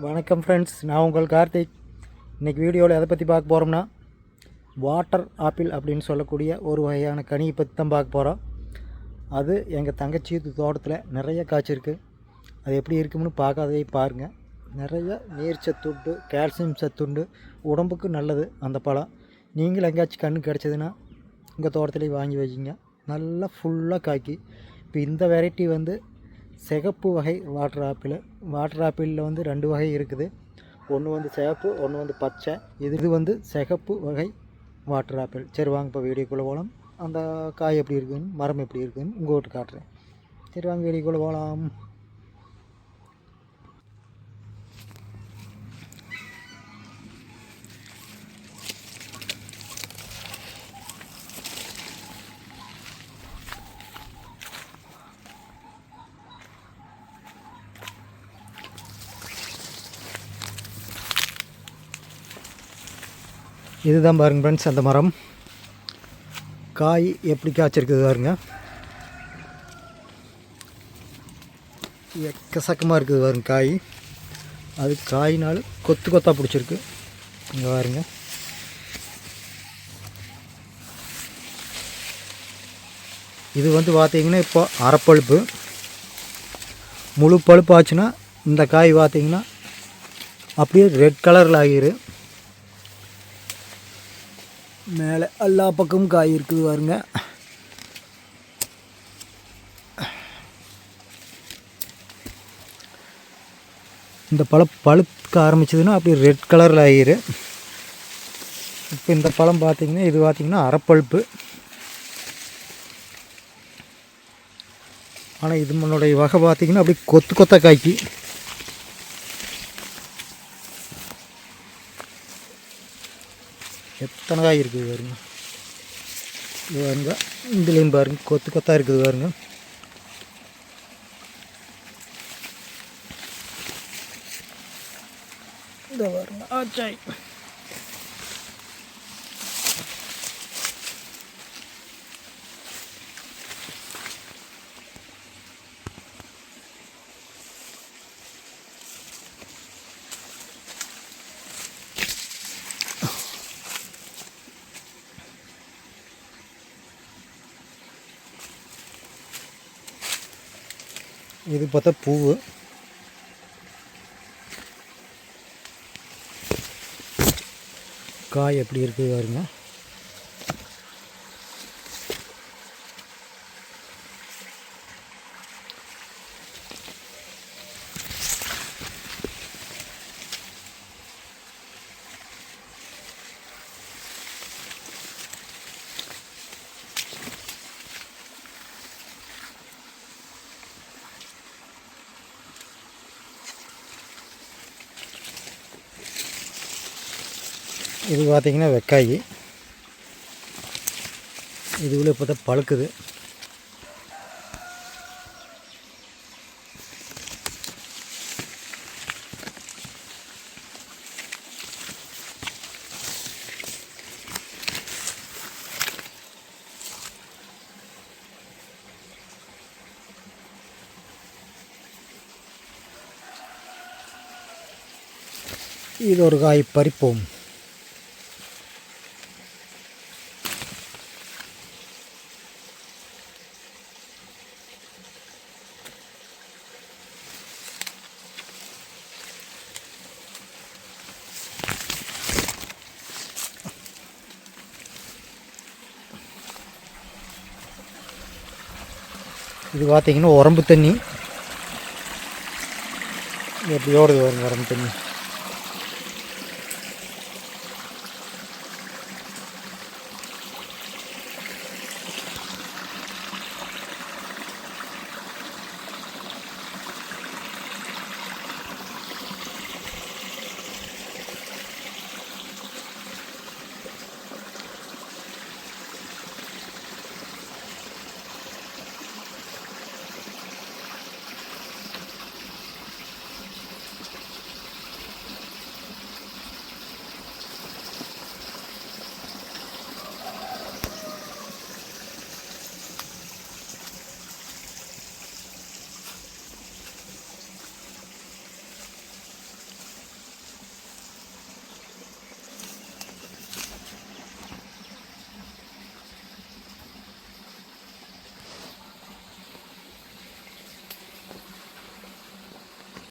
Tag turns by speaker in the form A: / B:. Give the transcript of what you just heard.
A: வணக்கம் ஃப்ரெண்ட்ஸ் நான் உங்கள் கார்த்திக். இன்றைக்கி வீடியோவில் எதை பற்றி பார்க்க போகிறோம்னா வாட்டர் ஆப்பிள் அப்படின்னு சொல்லக்கூடிய ஒரு வகையான கனியை பற்றி தான் பார்க்க போகிறோம் அது எங்கள் தங்கச்சி தோட்டத்தில் நிறைய காய்ச்சிருக்கு. அது எப்படி இருக்கும்னு பார்க்காதே பாருங்கள் நிறைய நீர் சத்துண்டு கால்சியம் சத்துண்டு உடம்புக்கு நல்லது அந்த பழம். நீங்களும் எங்கேயாச்சும் கண்ணு கிடச்சதுன்னா உங்கள் தோட்டத்துலேயே வாங்கி வச்சிங்க நல்லா ஃபுல்லாக காய்க்கி. இப்போ இந்த வெரைட்டி வந்து சிகப்பு வகை வாட்டர் ஆப்பிள். வாட்டர் ஆப்பிளில் வந்து ரெண்டு வகை இருக்குது. ஒன்று வந்து சிகப்பு ஒன்று வந்து பச்சை. இது இது வந்து சிகப்பு வகை வாட்டர் ஆப்பிள். சரி வாங்க இப்போ வீடியோக்குள்ளே போகலாம் அந்த காய் எப்படி இருக்குதுன்னு மரம் எப்படி இருக்குதுன்னு உங்கள் வீட்டு காட்டுறேன். சரி வாங்க வீடியோக்குள்ளே போகலாம் இதுதான் பாருங்க ஃப்ரெண்ட்ஸ் அந்த மரம். காய் எப்படி காய்ச்சிருக்குது பாருங்க. எக்கசக்கமாக இருக்குது பாருங்க காய். அது காயினால் கொத்து கொத்தாக பிடிச்சிருக்கு. இங்கே பாருங்க. இது வந்து பார்த்தீங்கன்னா இப்போ அரைப்பழுப்பு. முழு பழுப்பு ஆச்சுன்னா இந்த காய் பார்த்தீங்கன்னா அப்படியே ரெட் கலரில் ஆகிரும். மேலே எல்லா பக்கமும் காய் இருக்குது பாருங்க. இந்த பழம் பழுக்க ஆரம்பிச்சதுன்னா அப்படியே ரெட் கலரில் ஆகிரு இப்போ இந்த பழம் பார்த்திங்கன்னா இது பார்த்திங்கன்னா அரைப்பழுப்பு. ஆனால் இது முன்னுடைய வகை பார்த்தீங்கன்னா அப்படி கொத்து கொத்த காய்க்கு. எத்தனை இருக்குது பாருங்க. இது பாருங்க. இதுலேயும் பாருங்க. கொத்து கொத்தாக இருக்குது பாருங்க. இந்த பாருங்க. ஆச்சாய் இது பார்த்தா பூவு. காய் எப்படி இருக்குது பாருங்கள் இது பார்த்திங்கன்னா வெக்காய். இதுக்குள்ளே இப்போ தான் பழுக்குது. இது ஒரு காய் பறிப்போம். இது பார்த்தீங்கன்னா உரம்பு தண்ணி. எப்படியோடு வரும் உரம்பு தண்ணி.